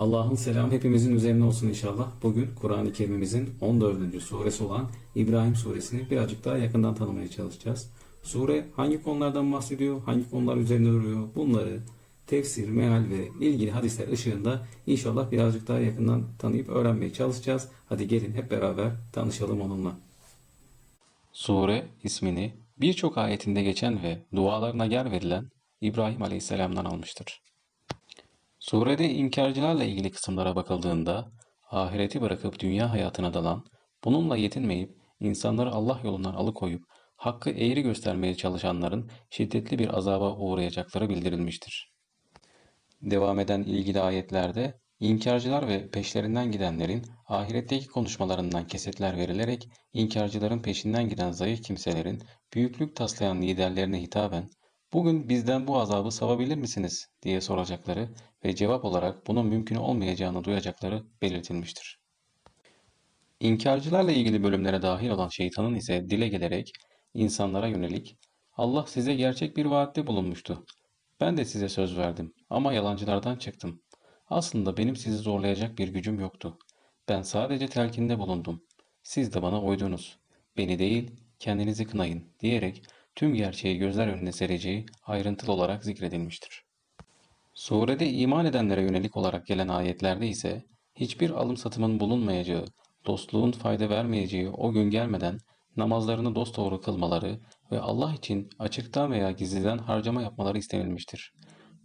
Allah'ın selamı hepimizin üzerine olsun inşallah. Bugün Kur'an-ı Kerim'imizin 14. suresi olan İbrahim suresini birazcık daha yakından tanımaya çalışacağız. Sure hangi konulardan bahsediyor, hangi konular üzerinde duruyor bunları tefsir, meal ve ilgili hadisler ışığında inşallah birazcık daha yakından tanıyıp öğrenmeye çalışacağız. Hadi gelin hep beraber tanışalım onunla. Sure ismini birçok ayetinde geçen ve dualarına yer verilen İbrahim Aleyhisselam'dan almıştır. Surede inkarcılarla ilgili kısımlara bakıldığında ahireti bırakıp dünya hayatına dalan, bununla yetinmeyip insanları Allah yolundan alıkoyup hakkı eğri göstermeye çalışanların şiddetli bir azaba uğrayacakları bildirilmiştir. Devam eden ilgili ayetlerde inkarcılar ve peşlerinden gidenlerin ahiretteki konuşmalarından kesitler verilerek inkarcıların peşinden giden zayıf kimselerin büyüklük taslayan liderlerine hitaben bugün bizden bu azabı savabilir misiniz diye soracakları ve cevap olarak bunun mümkün olmayacağını duyacakları belirtilmiştir. İnkarcılarla ilgili bölümlere dahil olan şeytanın ise dile gelerek insanlara yönelik Allah size gerçek bir vaatte bulunmuştu. Ben de size söz verdim ama yalancılardan çıktım. Aslında benim sizi zorlayacak bir gücüm yoktu. Ben sadece telkinde bulundum. Siz de bana uydunuz. Beni değil, kendinizi kınayın diyerek tüm gerçeği gözler önüne sereceği ayrıntılı olarak zikredilmiştir. Surede iman edenlere yönelik olarak gelen ayetlerde ise hiçbir alım satımın bulunmayacağı, dostluğun fayda vermeyeceği o gün gelmeden namazlarını dosdoğru kılmaları ve Allah için açıktan veya gizliden harcama yapmaları istenilmiştir.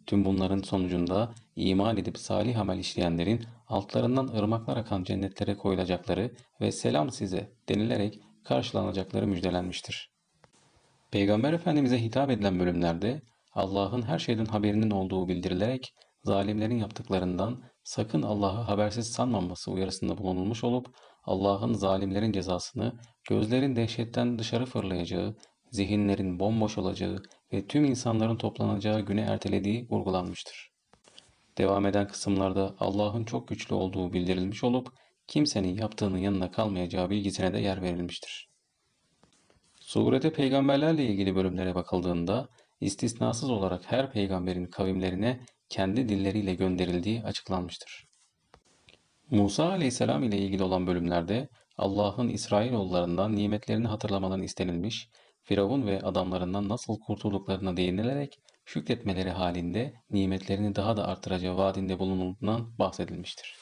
Tüm bunların sonucunda iman edip salih amel işleyenlerin altlarından ırmaklar akan cennetlere koyulacakları ve selam size denilerek karşılanacakları müjdelenmiştir. Peygamber Efendimiz'e hitap edilen bölümlerde Allah'ın her şeyden haberinin olduğu bildirilerek zalimlerin yaptıklarından sakın Allah'ı habersiz sanmaması uyarısında bulunulmuş olup Allah'ın zalimlerin cezasını gözlerin dehşetten dışarı fırlayacağı, zihinlerin bomboş olacağı ve tüm insanların toplanacağı güne ertelediği vurgulanmıştır. Devam eden kısımlarda Allah'ın çok güçlü olduğu bildirilmiş olup kimsenin yaptığının yanına kalmayacağı bilgisine de yer verilmiştir. Surede peygamberlerle ilgili bölümlere bakıldığında istisnasız olarak her peygamberin kavimlerine kendi dilleriyle gönderildiği açıklanmıştır. Musa aleyhisselam ile ilgili olan bölümlerde Allah'ın İsrailoğullarından nimetlerini hatırlamalarını istenilmiş, Firavun ve adamlarından nasıl kurtulduklarına değinilerek şükretmeleri halinde nimetlerini daha da artıracağı vaadinde bulunulduğundan bahsedilmiştir.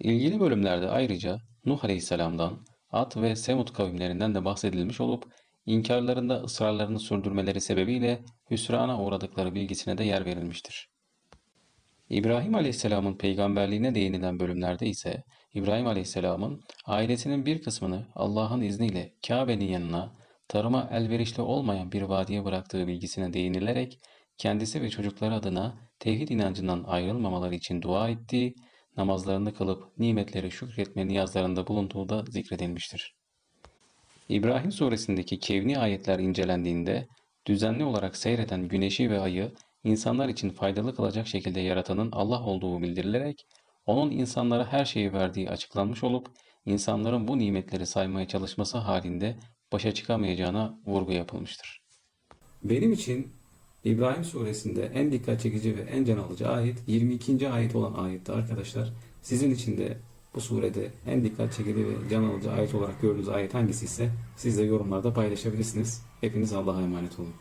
İlgili bölümlerde ayrıca Nuh aleyhisselamdan, Ad ve Semud kavimlerinden de bahsedilmiş olup inkarlarında ısrarlarını sürdürmeleri sebebiyle hüsrana uğradıkları bilgisine de yer verilmiştir. İbrahim Aleyhisselam'ın peygamberliğine değinilen bölümlerde ise İbrahim Aleyhisselam'ın ailesinin bir kısmını Allah'ın izniyle Kabe'nin yanına tarıma elverişli olmayan bir vadiye bıraktığı bilgisine değinilerek kendisi ve çocukları adına tevhid inancından ayrılmamaları için dua ettiği, namazlarını kılıp nimetleri şükretme niyazlarında bulunduğu da zikredilmiştir. İbrahim suresindeki kevni ayetler incelendiğinde düzenli olarak seyreden güneşi ve ayı insanlar için faydalı kılacak şekilde yaratanın Allah olduğu bildirilerek onun insanlara her şeyi verdiği açıklanmış olup insanların bu nimetleri saymaya çalışması halinde başa çıkamayacağına vurgu yapılmıştır. Benim için İbrahim suresinde en dikkat çekici ve en can alıcı ayet 22. ayet olan ayetti arkadaşlar. Sizin için de bu surede en dikkat çekici ve can alıcı ayet olarak gördüğünüz ayet hangisi ise siz de yorumlarda paylaşabilirsiniz. Hepiniz Allah'a emanet olun.